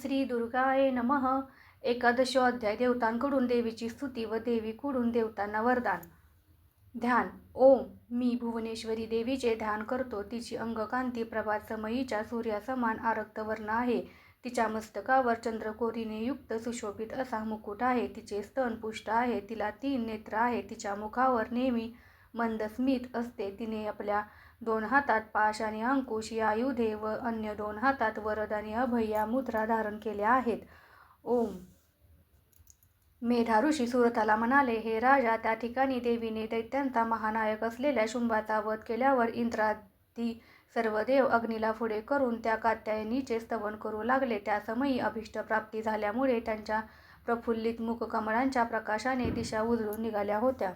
श्री दुर्गाय नमः. एकादशो अध्याय देवतांकडून देवीची स्तुती व देवीकडून देवतांना वरदान. ध्यान. ओम. मी भुवनेश्वरी देवीचे ध्यान करतो. तिची अंगकांती प्रभात समयीच्या सूर्यासमान आरक्त वर्ण आहे. तिच्या मस्तकावर चंद्रकोरीने युक्त सुशोभित असा मुकुट आहे. तिचे स्तन पुष्ट आहे. तिला तीन नेत्र आहे. तिच्या मुखावर नेहमी मंदस्मित असते. तिने आपल्या दोन हातात पाश आणि अंकुश या आयुधे व अन्य दोन हातात वरद आणि अभय या मुद्रा धारण केल्या आहेत. ओम. मेधा ऋषी सुरथाला म्हणाले हे राजा त्या ठिकाणी देवीने दैत्यांचा महानायक असलेल्या शुंभाचा वध केल्यावर इंद्रादी सर्व देव अग्नीला पुढे करून त्या कात्यायनीचे स्तवन करू लागले. त्या समयी अभिष्ट प्राप्ती झाल्यामुळे त्यांच्या प्रफुल्लित मुखकमळांच्या प्रकाशाने दिशा उजळून निघाल्या होत्या.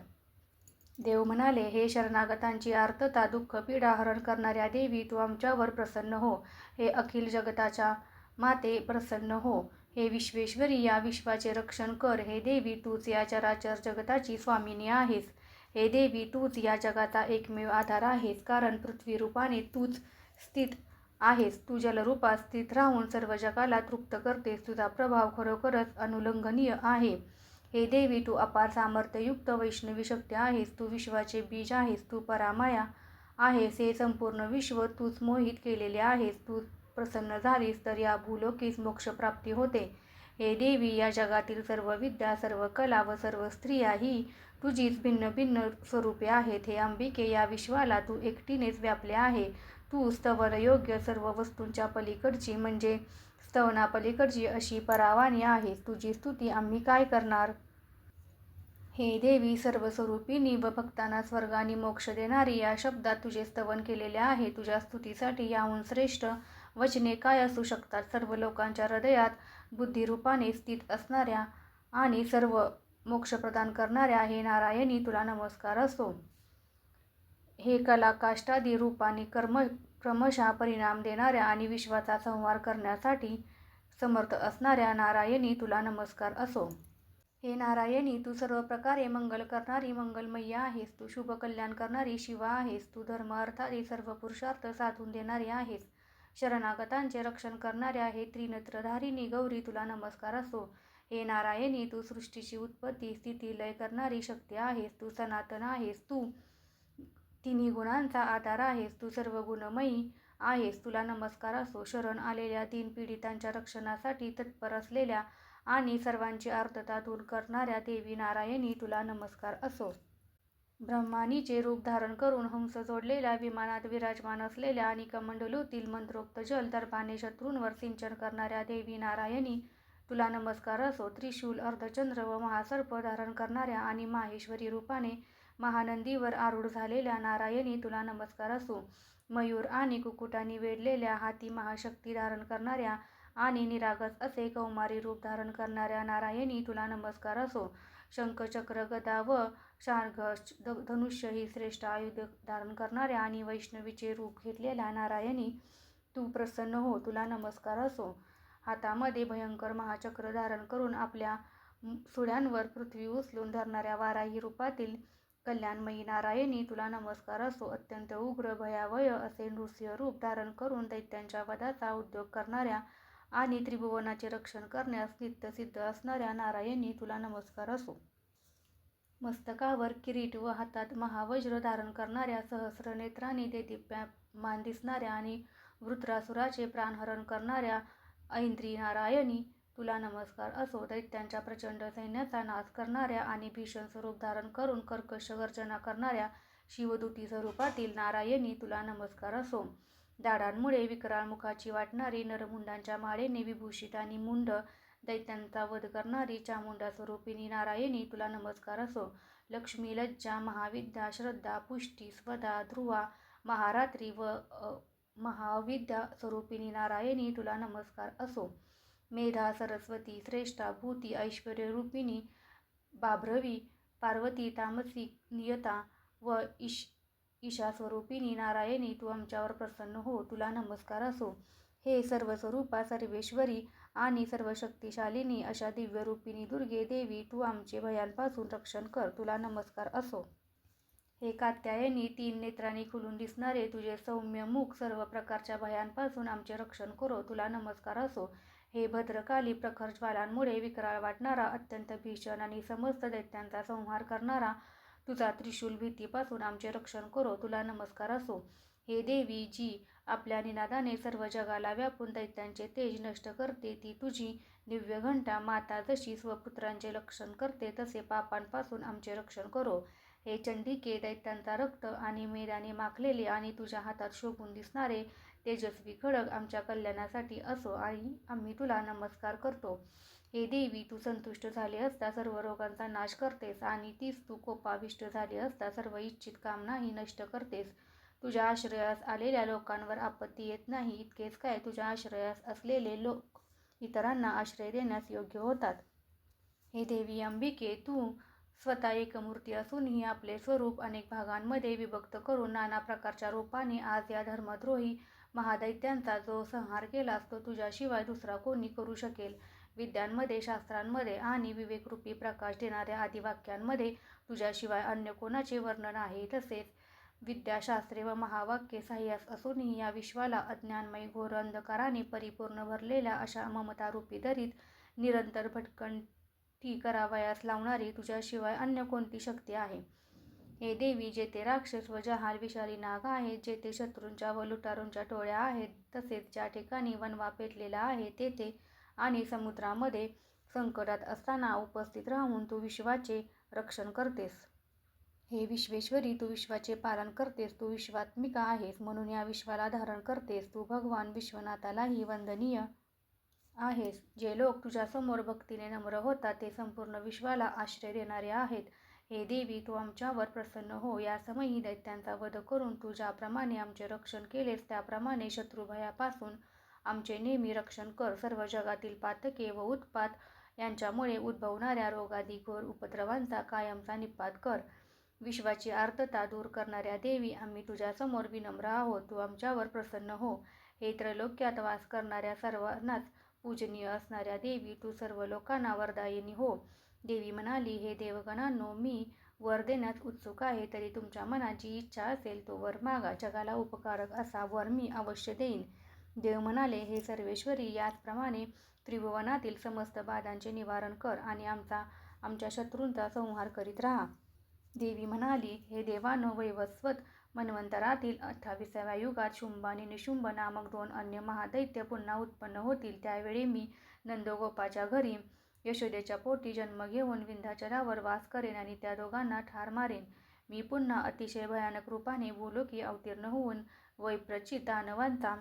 देव म्हणाले हे शरणागतांची आर्तता दुःख पीडा हरण करणाऱ्या देवी तू आमच्यावर प्रसन्न हो. हे अखिल जगताच्या माते प्रसन्न हो. हे विश्वेश्वरी या विश्वाचे रक्षण कर. हे देवी तूच या चराचर जगताची स्वामिनी आहेस. हे देवी तूच या जगाचा एकमेव आधार आहेस. कारण पृथ्वी रूपाने तूच स्थित आहेस. तू जलरूपात स्थित राहून सर्व जगाला तृप्त करतेस. तुझा प्रभाव खरोखरच अनुलंघनीय आहे. हे देवी तू अपार सामर्थ्ययुक्त वैष्णवी शक्ती आहेस तू विश्वाचे बीज आहेस तू परामाया आहेस हे संपूर्ण विश्व तूच मोहित केलेले आहेस तू प्रसन्न झालीस तर या भूलोकीस मोक्षप्राप्ती होते. हे देवी या जगातील सर्व विद्या सर्व कला व सर्व स्त्रिया ही तुझीच भिन्न भिन्न स्वरूपे आहेत. हे अंबिके या विश्वाला तू एकटीनेच व्यापले आहे. तू स्तवरयोग्य सर्व वस्तूंच्या पलीकडची म्हणजे स्तवनापलीकडची अशी परावानी आहे. तुझी स्तुती आम्ही काय करणार? हे देवी सर्वस्वरूपिणी व भक्तांना स्वर्गाने मोक्ष देणारी या शब्दात तुझे स्तवन केलेले आहे. तुझ्या स्तुतीसाठी याहून श्रेष्ठ वचने काय असू शकतात? सर्व लोकांच्या हृदयात बुद्धिरूपाने स्थित असणाऱ्या आणि सर्व मोक्ष प्रदान करणाऱ्या हे नारायणी तुला नमस्कार असो. हे कला काष्टादी रूपाने कर्म क्रमशः परिणाम देणाऱ्या आणि विश्वाचा संहार करण्यासाठी समर्थ असणाऱ्या नारायणी तुला नमस्कार असो. हे नारायणी तू सर्व प्रकारे मंगल करणारी मंगलमय्या आहेस. तू शुभ कल्याण करणारी शिवा आहेस. तू धर्म अर्थादी सर्व पुरुषार्थ साधून देणारी आहेस. शरणागतांचे रक्षण करणाऱ्या हे त्रिनेत्रधारिणी गौरी तुला नमस्कार असो. हे नारायणी तू सृष्टीची उत्पत्ती स्थिती लय करणारी शक्ती आहेस. तू सनातन आहेस. तू तिन्ही गुणांचा आधार आहेस तू सर्व गुणमयी आहेस. तुला नमस्कार असो. शरण आलेल्या तीन पीडितांच्या रक्षणासाठी तत्पर असलेल्या आणि सर्वांची आर्तता दूर करणाऱ्या देवी नारायणी तुला नमस्कार असो. ब्रह्मानीचे रूप धारण करून हंस जोडलेल्या विमानात विराजमान असलेल्या आणि कमंडलूतील मंत्रोक्त जल दर्भाने शत्रूंवर सिंचन करणाऱ्या देवी नारायणी तुला नमस्कार असो. त्रिशूल अर्धचंद्र व महासर्प धारण करणाऱ्या आणि माहेश्वरी रूपाने महानंदीवर आरूढ झालेल्या नारायणी तुला नमस्कार असो. मयूर आणि कुकुटांनी वेढलेल्या हाती महाशक्ती धारण करणाऱ्या आणि निरागस असे कौमारी रूप धारण करणाऱ्या नारायणी तुला नमस्कार असो. शंखचक्र गदा व शार्घ धनुष्य ही श्रेष्ठ आयुध धारण करणाऱ्या आणि वैष्णवीचे रूप घेतलेल्या नारायणी तू प्रसन्न हो तुला नमस्कार असो. हातामध्ये भयंकर महाचक्र धारण करून आपल्या सुड्यांवर पृथ्वी उचलून धरणाऱ्या वाराही रूपातील कल्याणमयी नारायणी तुला नमस्कार. असो अत्यंत उग्र भयावय असे नृसिंह रूप धारण करून दैत्यांच्या वधाचा उद्योग करणाऱ्या आणि त्रिभुवनाचे रक्षण करण्यास नित्यसिद्ध असणाऱ्या नारायणी तुला नमस्कार. असो. मस्तकावर किरीट व हातात महावज्र धारण करणाऱ्या सहस्र नेत्रांनी ते दिव्यमान दिसणाऱ्या आणि वृत्रासुराचे प्राणहरण करणाऱ्या ऐंद्री नारायणी तुला नमस्कार. असो दैत्यांच्या प्रचंड सैन्याचा नाश करणाऱ्या आणि भीषण स्वरूप धारण करून कर्कश गर्जना करणाऱ्या शिवदूती स्वरूपातील नारायणी तुला नमस्कार असो. दाडांमुळे विकराळ मुखाची वाटणारी नरमुंडांच्या माळेने विभूषित आणि मुंड दैत्यांचा वध करणारी चामुंडा स्वरूपिणी नारायणी तुला नमस्कार असो. लक्ष्मी लज्जा महाविद्या श्रद्धा पुष्टी स्वदा ध्रुवा महारात्री व महाविद्या स्वरूपिणी नारायणी तुला नमस्कार असो. मेधा सरस्वती श्रेष्ठा भूती ऐश्वर्यरूपिणी बाभ्रवी पार्वती तामसी नियता व ईश ईशास्वरूपिणी नारायणी तू आमच्यावर प्रसन्न हो तुला नमस्कार असो. हे सर्वस्वरूपा सर्वेश्वरी आणि सर्व शक्तिशालिनी अशा दिव्यरूपिणी दुर्गे देवी तू आमचे भयांपासून रक्षण कर तुला नमस्कार असो. हे कात्यायनी तीन नेत्रांनी खुलून दिसणारे तुझे सौम्य मुख सर्व प्रकारच्या भयांपासून आमचे रक्षण करो तुला नमस्कार असो. हे भद्रकाली प्रखर ज्वालांमुळे विकराळ वाटणारा अत्यंत भीषण आणि समस्त दैत्यांचा संहार करणारा तुझा त्रिशूल भीतीपासून आमचे रक्षण करो तुला नमस्कार असो. हे देवी जी आपल्या निनादाने सर्व जगाला व्यापून दैत्यांचे तेज नष्ट करते ती तुझी दिव्य घंटा माता जशी स्वपुत्रांचे रक्षण करते तसे पापांपासून आमचे रक्षण करो. हे चंडिके दैत्यांचा रक्त आणि मेदाने माखलेले आणि तुझ्या हातात शोभून दिसणारे तेजस्वी खडक आमच्या कल्याणासाठी असो. आणि आम्ही तुला नमस्कार करतो. हे देवी तू संतुष्ट झाले असता सर्व रोगांचा नाश करतेस आणि तीच तू कोपाविष्ट झाली असता सर्व इच्छित कामनाही नष्ट करतेस. तुझ्या आश्रयास आलेल्या लोकांवर आपत्ती येत नाही इतकेच काय तुझ्या आश्रयास असलेले लोक इतरांना आश्रय देण्यास योग्य होतात. हे देवी अंबिके तू स्वतः एकमूर्ती असूनही आपले स्वरूप अनेक भागांमध्ये विभक्त करून नाना प्रकारच्या रूपाने आज या धर्मद्रोही महादैत्यांचा जो संहार केलास तो तुझ्याशिवाय दुसरा कोणी करू शकेल. विद्यांमध्ये शास्त्रांमध्ये आणि विवेकरूपी प्रकाश देणाऱ्या आदिवाक्यांमध्ये तुझ्याशिवाय अन्य कोणाचे वर्णन आहे तसेच विद्याशास्त्रे व महावाक्ये साह्यास असूनही या विश्वाला अज्ञानमयी घोर अंधकाराने परिपूर्ण भरलेल्या अशा ममतारूपी दरीत निरंतर भटकण ती करावयास लावणारी तुझ्याशिवाय अन्य कोणती शक्ती आहे? हे देवी जेथे राक्षस व जहाल विषारी नाग आहेत जेथे शत्रूंच्या व लुटारूंच्या टोळ्या आहेत तसेच ज्या ठिकाणी वनवा पेटलेला आहे तेथे आणि समुद्रामध्ये संकटात असताना उपस्थित राहून तू विश्वाचे रक्षण करतेस. हे विश्वेश्वरी तू विश्वाचे पालन करतेस तू विश्वात्मिका आहेस म्हणून या विश्वाला धारण करतेस. तू भगवान विश्वनाथालाही वंदनीय आहेस जे लोक तुझ्यासमोर भक्तीने नम्र होतात ते संपूर्ण विश्वाला आश्रय देणारे आहेत. हे देवी तू आमच्यावर प्रसन्न हो. या समयी दैत्यांचा वध करून तू ज्याप्रमाणे आमचे रक्षण केलेस त्याप्रमाणे शत्रुभयापासून आमचे नेहमी रक्षण कर. सर्व जगातील पातके व उत्पात यांच्यामुळे उद्भवणाऱ्या रोगादी घोर उपद्रवांचा कायमचा निपात कर. विश्वाची आर्तता दूर करणाऱ्या देवी आम्ही तुझ्यासमोर विनम्र आहोत. तू आमच्यावर प्रसन्न हो. हे त्रैलोक्यात वास करणाऱ्या सर्वांनाच पूजनीय असणाऱ्या देवी तू सर्व लोकांना वरदायिनी हो. देवी म्हणाली हे देवगणांनो मी वर देण्यात उत्सुक आहे. तरी तुमच्या मनात जी इच्छा असेल तो वर मागा. जगाला उपकारक असा वर मी अवश्य देईन. देव म्हणाले हे सर्वेश्वरी याचप्रमाणे त्रिभुवनातील समस्त बाधांचे निवारण कर आणि आमचा आमच्या शत्रूंचा संहार करीत राहा. देवी म्हणाली हे देवानो वैवस्वत मन्वंतरातील अठ्ठावीसाव्या युगात शुंभ आणि निशुंभ नामक दोन अन्य महादैत्य पुन्हा उत्पन्न होतील. त्यावेळी मी नंदगोपाच्या घरी यशोदेच्या पोटी जन्म घेऊन विंध्याचलावर वास करेन आणि त्या दोघांना ठार मारेन. मी पुन्हा अतिशय भयानक रूपाने भूलोकी अवतीर्ण होऊन वैप्रचित दानवांचा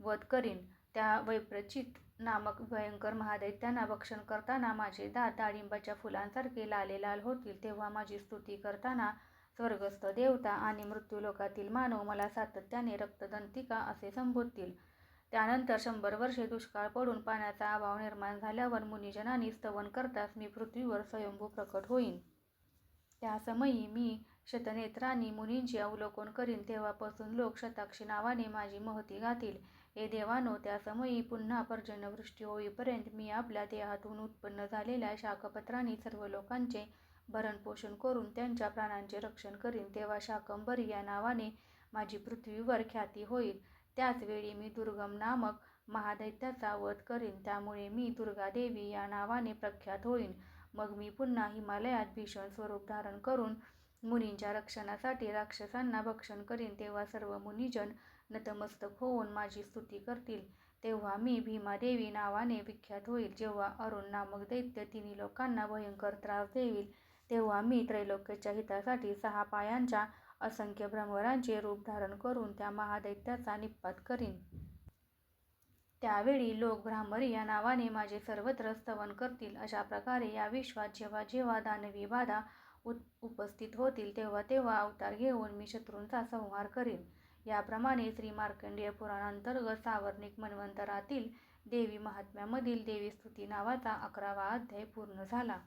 वध करीन. त्या वैप्रचित नामक भयंकर महादैत्यांना भक्षण करताना माझे दात डाळिंबाच्या फुलांसारखे लाले लाल होतील. तेव्हा माझी स्तुती करताना स्वर्गस्थ देवता आणि मृत्यूलोकातील मानव मला सातत्याने रक्तदंतिका असे संबोधतील. त्यानंतर शंभर वर्षे दुष्काळ पडून पाण्याचा अभाव निर्माण झाल्यावर मुनिजनांनी स्तवन करताच मी पृथ्वीवर स्वयंभू प्रकट होईन. त्या समयी मी शतनेत्रांनी मुनींचे अवलोकन करीन तेव्हापासून लोक शताक्षी नावाने माझी महती गातील. हे देवानो त्या समयी पुन्हा पर्जन्यवृष्टी होईपर्यंत मी आपल्या देहातून उत्पन्न झालेल्या शाकपत्रांनी सर्व लोकांचे भरणपोषण करून त्यांच्या प्राणांचे रक्षण करीन तेव्हा शाकंबरी या नावाने माझी पृथ्वीवर ख्याती होईल. त्याच वेळी मी दुर्गम नामक महादैत्याचा वध करीन त्यामुळे मी दुर्गादेवी या नावाने प्रख्यात होईन. मग मी पुन्हा हिमालयात भीषण स्वरूप धारण करून मुनींच्या रक्षणासाठी राक्षसांना भक्षण करीन. तेव्हा सर्व मुनिजन नतमस्तक होऊन माझी स्तुती करतील. तेव्हा मी भीमादेवी नावाने विख्यात होईल. जेव्हा अरुण नामक दैत्य तिन्ही लोकांना भयंकर त्रास देईल तेव्हा मी त्रैलोक्याच्या हितासाठी सहा पायांच्या असंख्य भ्रमरांचे रूप धारण करून त्या महादैत्याचा निपात करीन. त्यावेळी लोक भ्रामरी या नावाने माझे सर्वत्र स्तवन करतील. अशा प्रकारे या विश्वात जेव्हा जेव्हा दानवी बाधा उत उपस्थित होतील तेव्हा तेव्हा अवतार घेऊन मी शत्रूंचा संहार करीन. याप्रमाणे श्री मार्कंडेय पुराणांतर्गत सावर्णिक मन्वंतरातील देवी महात्म्यामधील देवी स्तुती नावाचा अकरावा अध्याय पूर्ण झाला.